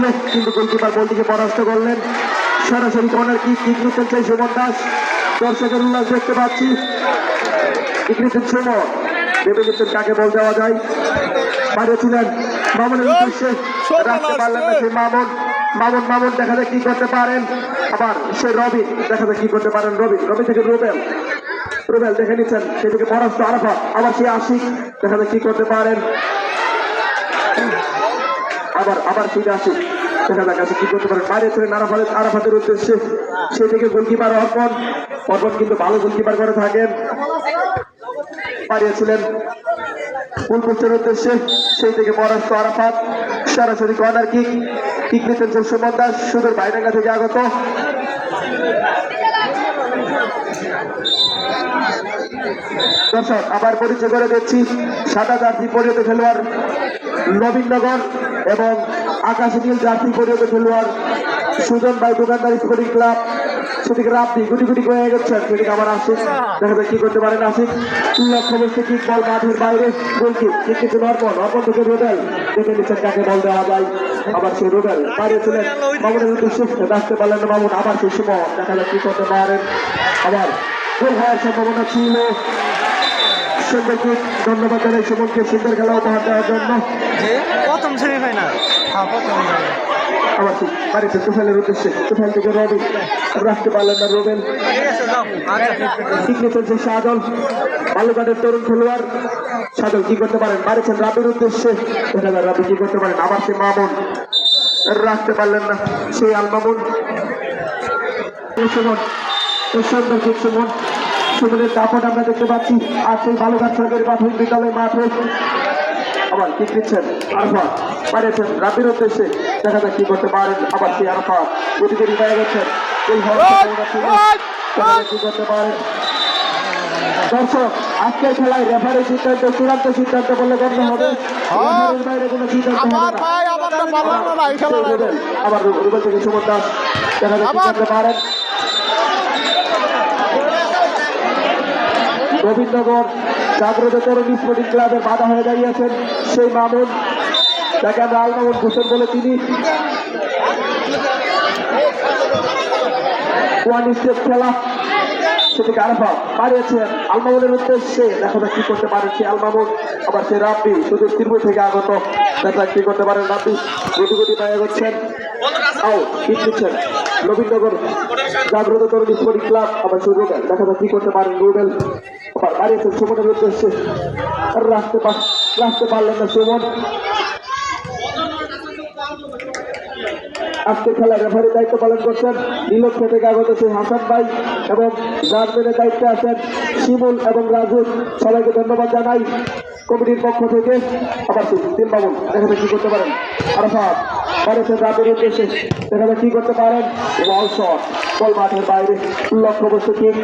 ছিল কিন্তু গোলকিপার বলটিকে পরাস্ত করলেন। সরাসরি কর্নার কি কিক নিতে চাই সুমন দাস। দর্শকের উল্লাস দেখতে পাচ্ছি। কিক নিতেন সুমন। ভেবে নিচ্ছেন কাকে বল দেওয়া যায়। বাড়িয়েছিলেন মামুনের উদ্দেশ্যে। রাখতে পারলেন না সেই মামুন। মামুন মামুন দেখা যায় কি করতে পারেন। আবার সে রবি দেখা যায় কি করতে পারেন রবি। রবি থেকে রুবেল। রুবেল দেখে নিচ্ছেন সেদিকে পরাস্ত আরাফা আবার সে আশিক দেখা যায় কি করতে পারেন। আবার আবার ফিরে আসি দেখা যাক কি করতে পারেন বাইরে ছিলেন আরাফাতের আরাফাতের উদ্দেশ্যে। সেই থেকে গোলকিপার অর্পণ। অর্পণ কিন্তু ভালো গোলকিপার করে থাকেন। পারিয়েছিলেন ফুল পোস্টের উদ্দেশ্যে। সেই থেকে পরাস্ত আরাফাত। সরাসরি কর্নার কিক। কিক নিতেন সুমন দাস। সুদূর বাইরেঙ্গা থেকে আগত। দর্শক, আবার পরিচয় করে দিচ্ছি। সাদা জার্সি পরিণত খেলোয়াড় নবীনগর এবং আকাশ নীল জার্সি পরিণত খেলোয়াড় সুজন ভাই দোকানদার স্পোর্টিং ক্লাব সেদিকে রাব্দি গুটি গুটি করে গেছেন সেদিকে আবার আসিক দেখা যায় কি করতে পারেন আসিক লক্ষ্য বসতে কিক বল মাঠের বাইরে। গোলকি কিক কিছু অর্পণ অর্পণ থেকে রোবেল দেখে নিচ্ছেন কাকে বল দেওয়া যায়। আবার সেই রোবেল বাইরে ছিলেন মামুনের উদ্দেশ্যে রাখতে পারলেন না মামুন আবার সেই সুমন। দেখা যায় কি করতে পারেন। আবার গোল হওয়ার সম্ভাবনা ছিল। সুন্দর ধন্যবাদ জানাই সুমনকে সুন্দর খেলা উপহার দেওয়ার জন্য। প্রথম সেমিফাইনাল হ্যাঁ প্রথম আবার ঠিক বাড়িতে তুফাইলের উদ্দেশ্যে? তুফাইল থেকে রবি রাখতে পারলেন না রোবেল চলছে সাদল বালুঘাটের তরুণ খেলোয়াড় সাদল কি করতে পারেন? বাড়িছেন রাবির উদ্দেশ্যে। দেখা যায় রাবি কি করতে পারেন। আবার সে মামুন রাখতে পারলেন না সেই আল মামুন। সুমন সুন্দর সুমন। সুমনের দাপট আমরা দেখতে পাচ্ছি। আর সেই বালুঘাট সরকারি প্রাথমিক বিদ্যালয় মাঠে আবার কি দিচ্ছেন আরফা বাড়িয়েছেন রাবির উদ্দেশ্যে। দেখা যাক কি করতে পারেন। আবার সেই আরফা ওদিকে রিপায় গেছেন কি করতে পারেন? দর্শক আজকের খেলায় রেফারি সিদ্ধান্ত চূড়ান্ত সিদ্ধান্ত বলে গণ্য হবে? বাইরে কোনো সিদ্ধান্ত রুবেল, আবার রুবেল থেকে সুমন দাস। দেখা যাক কি করতে পারেন। গোবিন্দগর জাগ্রত তরুণ স্পোর্টিং ক্লাবের বাধা হয়ে দাঁড়িয়েছেন সেই মামুন। যাকে আমরা আল মামুন হোসেন বলে চিনি ওয়ান খেলা। সেদিকে আরফা পারিয়েছেন আলমামুনের উদ্দেশ্যে। দেখা যাক কি করতে পারে সে আলমামুন। আবার সে রাব্বি শুধু ত্রিপুর থেকে আগত। দেখা যাক কি করতে পারেন রাব্বি। গুটি গুটি পায়ে গেছেন আও হিট নবীনগর জাগ্রত তরুণ স্পোর্টিং ক্লাব সেই রুবেল। দেখা যাক কি করতে পারেন রুবেল। আবার পারিয়েছেন সুমনের উদ্দেশ্যে। রাখতে রাখতে পারলেন না সুমন। আজকে খেলায় রেফারির দায়িত্ব পালন করছেন নীলক্ষ থেকে আগত সেই হাসান ভাই এবং গার্ডম্যানের দায়িত্বে আছেন শিমুল এবং রাজু। সবাইকে ধন্যবাদ জানাই কমিটির পক্ষ থেকে। আবার তিন বাবুল দেখা কি করতে পারেন। আরফাত। পারেছেন রাতের উদ্দেশ্যে দেখা কি করতে পারেন? বল শট বল মাঠের বাইরে লক্ষ্য বস্তু কিক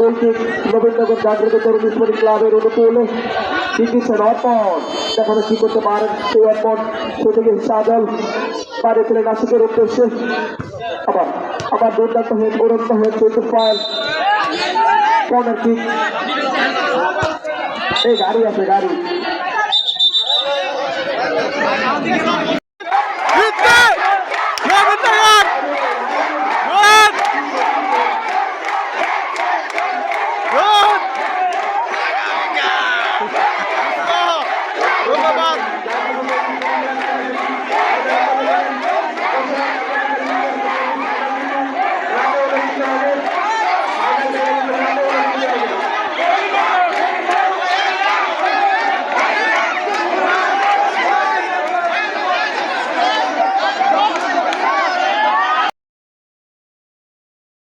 গোল কিক নবীনগর জাগ্রত তরুণ স্পোর্টিং ক্লাবের অনুকূলে। দিচ্ছেন অর্পণ দেখা কি করতে পারেন? সেই অর্পণ সে থেকে সাজল পারেছিলেন নাসিকের উদ্দেশ্যে। আবার আবার দুর্দান্ত হয়ে উড়ন্ত হয়ে চলছে ফায়ার কর্নার কিক। এই গাড়ি আছে, গাড়ি।